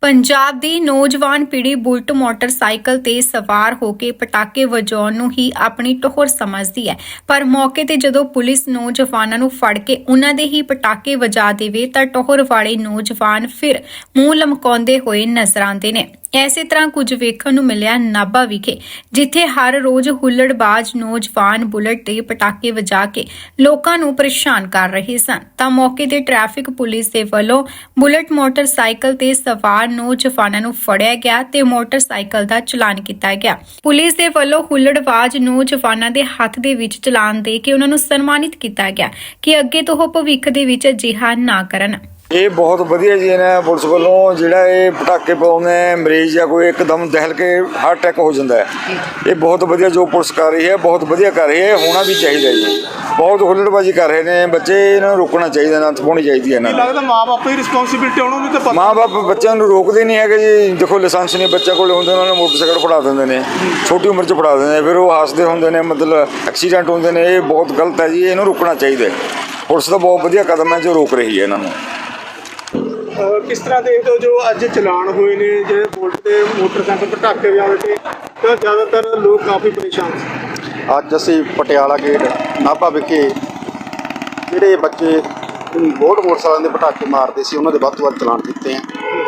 ਪੰਜਾਬ ਦੀ ਨੌਜਵਾਨ ਪੀੜ੍ਹੀ bullet motorcycle ਤੇ ਸਵਾਰ ਹੋ ਕੇ ਪਟਾਕੇ ਵਜਾਉਣ ਨੂੰ ਹੀ ਆਪਣੀ ਟੋਹਰ ਸਮਝਦੀ ਹੈ। ਪਰ ਮੌਕੇ ਤੇ ਜਦੋਂ ਪੁਲਿਸ ਨੌਜਵਾਨਾਂ ਨੂੰ ਫੜ ਕੇ ਉਹਨਾਂ ਦੇ ਹੀ ਪਟਾਕੇ ਵਜਾ ਦੇਵੇ ਤਾਂ ਟੋਹਰ ਵਾਲੇ ਨੌਜਵਾਨ ਫਿਰ ਮੂੰਹ ਲਮਕਾਉਂਦੇ ਹੋਏ ਨਜ਼ਰ ਆਉਂਦੇ ਨੇ। ਐਸੇ ਤਰ੍ਹਾਂ ਕੁਝ ਵੇਖਣ ਨੂੰ ਮਿਲਿਆ ਨਾਭਾ ਵਿਖੇ, ਜਿੱਥੇ ਹਰ ਰੋਜ਼ ਹੁੱਲੜਬਾਜ਼ ਨੌਜਵਾਨ ਬੁਲਟ ਤੇ ਪਟਾਕੇ ਵਜਾ ਕੇ ਲੋਕਾਂ ਨੂੰ ਪਰੇਸ਼ਾਨ ਕਰ ਰਹੇ ਸਨ। ਤਾਂ ਮੌਕੇ ਤੇ ਟ੍ਰੈਫਿਕ ਪੁਲਿਸ ਦੇ ਵੱਲੋਂ ਬੁਲਟ ਮੋਟਰਸਾਈਕਲ ਤੇ ਸਵਾਰ ਨੌਜਵਾਨਾਂ ਨੂੰ ਫੜਿਆ ਗਿਆ ਤੇ ਮੋਟਰਸਾਈਕਲ ਦਾ ਚਲਾਨ ਕੀਤਾ ਗਿਆ। ਪੁਲਿਸ ਦੇ ਵੱਲੋਂ ਹੁੱਲੜਬਾਜ਼ ਨੌਜਵਾਨਾਂ ਦੇ ਹੱਥ ਦੇ ਵਿੱਚ ਚਲਾਨ ਦੇ ਕੇ ਉਹਨਾਂ ਨੂੰ ਸਨਮਾਨਿਤ ਕੀਤਾ ਗਿਆ ਕਿ ਅੱਗੇ ਤੋਂ ਉਹ ਭਵਿੱਖ ਦੇ ਵਿੱਚ ਅਜਿਹਾ ਨਾ ਕਰਨ। ਇਹ ਬਹੁਤ ਵਧੀਆ ਜੀ ਨੇ ਪੁਲਿਸ ਵੱਲੋਂ ਜਿਹੜਾ ਇਹ ਪਟਾਕੇ ਪਾਉਂਦੇ ਨੇ ਮਰੀਜ਼ ਜਾਂ ਕੋਈ ਇੱਕਦਮ ਦਹਿਲ ਕੇ ਹਾਰਟ ਅਟੈਕ ਹੋ ਜਾਂਦਾ ਹੈ। ਇਹ ਬਹੁਤ ਵਧੀਆ ਜੋ ਪੁਲਿਸ ਕਰ ਰਹੀ ਹੈ ਬਹੁਤ ਵਧੀਆ ਕਰ ਰਹੀ ਹੈ ਇਹ ਹੋਣਾ ਵੀ ਚਾਹੀਦਾ ਜੀ। ਬਹੁਤ ਹੁੱਲੜਬਾਜ਼ੀ ਕਰ ਰਹੇ ਨੇ ਬੱਚੇ ਇਹਨਾਂ ਨੂੰ ਰੋਕਣਾ ਚਾਹੀਦਾ ਨਾ ਥਪਾਉਣੀ ਚਾਹੀਦੀ ਹੈ ਇਹਨਾਂ ਮੈਨੂੰ ਨੂੰ। ਲੱਗਦਾ ਮਾਪੇ ਹੀ ਰਿਸਪੌਂਸਿਬਿਲਟੀ ਉਹਨਾਂ ਨੂੰ ਤਾਂ ਪਤਾ ਮਾਂ-ਬਾਪ ਬੱਚਿਆਂ ਨੂੰ ਰੋਕਦੇ ਨਹੀਂ ਹੈਗੇ ਜੀ। ਦੇਖੋ ਲਾਇਸੈਂਸ ਨਹੀਂ ਬੱਚਾ ਕੋਲ ਹੁੰਦੇ ਉਹਨਾਂ ਨੂੰ ਮੋਟਰਸਾਈਕਲ ਫੜਾ ਦਿੰਦੇ ਨੇ। ਛੋਟੀ ਉਮਰ 'ਚ ਫੜਾ ਦਿੰਦੇ ਨੇ ਫਿਰ ਉਹ ਹੱਸਦੇ ਹੁੰਦੇ ਨੇ ਮਤਲਬ ਐਕਸੀਡੈਂਟ ਹੁੰਦੇ ਨੇ ਇਹ ਬਹੁਤ ਗਲਤ ਹੈ ਜੀ ਇਹਨੂੰ ਰੋਕਣਾ ਚਾਹੀਦਾ ਹੈ। ਪੁਲਿਸ ਦਾ ਬਹੁਤ ਵਧੀਆ ਕਦਮ ਹੈ ਜੋ ਰੋਕ ਰਹੀ ਹੈ ਇਹਨਾਂ ਨੂੰ। ਕਿਸ ਤਰ੍ਹਾਂ ਦੇਖਦੇ ਹੋ ਜੋ ਅੱਜ ਚਲਾਨ ਹੋਏ ਨੇ, ਜਿਹੜੇ ਬੁਲਟ ਤੇ ਮੋਟਰਸਾਈਕਲ ਪਟਾਕੇ ਵਜਾਉਣ ਤੇ ਤਾਂ ਜ਼ਿਆਦਾਤਰ ਲੋਕ ਕਾਫੀ ਪਰੇਸ਼ਾਨ ਸੀ ਅੱਜ ਅਸੀਂ ਪਟਿਆਲਾ ਗੇਟ, ਨਾਭਾ ਵਿਖੇ ਜਿਹੜੇ ਬੱਚੇ ਬੋਰਡ ਮੋਟਰਸਾਈਕਲਾਂ ਦੇ ਪਟਾਕੇ ਮਾਰਦੇ ਸੀ, ਉਹਨਾਂ ਦੇ ਵੱਧ ਤੋਂ ਵੱਧ ਚਲਾਨ ਕੀਤੇ ਆ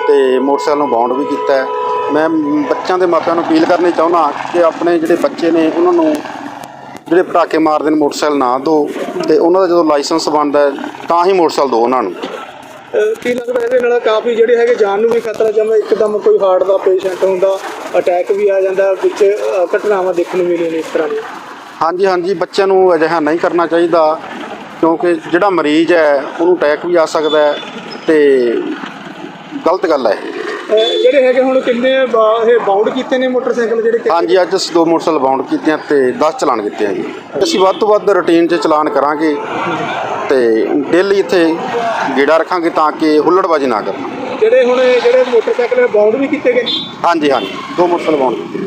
ਤੇ ਮੋਟਰਸਾਈਕਲ ਨੂੰ ਬਾਉਂਡ ਵੀ ਕੀਤਾ ਹੈ। ਮੈਂ ਬੱਚਿਆਂ ਦੇ ਮਾਪਿਆਂ ਨੂੰ ਅਪੀਲ ਕਰਨੀ ਚਾਹੁੰਦਾ ਕਿ ਆਪਣੇ ਜਿਹੜੇ ਬੱਚੇ ਨੇ, ਉਹਨਾਂ ਨੂੰ ਜਿਹੜੇ ਪਟਾਕੇ ਮਾਰਦੇ ਨੇ ਮੋਟਰਸਾਈਕਲ ਨਾ ਦਿਓ ਤੇ ਉਹਨਾਂ ਦਾ ਜਦੋਂ ਲਾਇਸੈਂਸ ਬਣਦਾ ਤਾਂ ਹੀ ਮੋਟਰਸਾਈਕਲ ਦਿਓ ਉਹਨਾਂ ਨੂੰ ਕੀ ਲੱਗਦਾ ਇਹਦੇ ਨਾਲ ਕਾਫੀ ਜਿਹੜੇ ਹੈਗੇ ਜਾਨ ਨੂੰ ਵੀ ਖਤਰਾ ਜਿਵੇਂ ਇੱਕਦਮ ਕੋਈ ਹਾਰਟ ਦਾ ਪੇਸ਼ੈਂਟ ਹੁੰਦਾ ਅਟੈਕ ਵੀ ਆ ਜਾਂਦਾ, ਵਿੱਚ ਘਟਨਾਵਾਂ ਦੇਖਣ ਨੂੰ ਮਿਲੀਆਂ ਨੇ ਇਸ ਤਰ੍ਹਾਂ ਦੀਆਂ ਹਾਂਜੀ ਹਾਂਜੀ, ਬੱਚਿਆਂ ਨੂੰ ਅਜਿਹਾ ਨਹੀਂ ਕਰਨਾ ਚਾਹੀਦਾ, ਕਿਉਂਕਿ ਜਿਹੜਾ ਮਰੀਜ਼ ਹੈ, ਉਹਨੂੰ ਅਟੈਕ ਵੀ ਆ ਸਕਦਾ ਹੈ ਤੇ ਗਲਤ ਗੱਲ ਹੈ ਇਹ। ਜਿਹੜੇ ਹੈਗੇ ਹੁਣ ਕਿੰਨੇ ਬਾ- ਇਹ ਬਾਉਂਡ ਕੀਤੇ ਨੇ ਮੋਟਰਸਾਈਕਲ ਜਿਹੜੇ ਕਿ- ਹਾਂਜੀ ਅੱਜ ਅਸੀਂ ਦੋ ਮੋਟਰਸਾਈਕਲ ਬਾਉਂਡ ਕੀਤੇ ਆ ਤੇ 10 ਚਲਾਨ ਕੀਤੇ ਆ ਜੀ। ਅਸੀਂ ਵੱਧ ਤੋਂ ਵੱਧ ਰੁਟੀਨ 'ਚ ਚਲਾਨ ਕਰਾਂਗੇ ਤੇ ਡੇਲੀ ਇੱਥੇ ਗੇੜਾ ਰੱਖਾਂਗੇ ਤਾਂ ਕਿ ਹੁੱਲੜਬਾਜ਼ੀ ਨਾ ਕਰਨ ਜਿਹੜੇ ਹੁਣ ਇਹ ਜਿਹੜੇ ਮੋਟਰਸਾਈਕਲ ਬਾਉਂਡ ਵੀ ਕੀਤੇ ਗਏ ਹਾਂਜੀ ਹਾਂਜੀ ਦੋ ਮੋਟਰਸਾਈਕਲ ਬਾਉਂਡ ਕੀਤੇ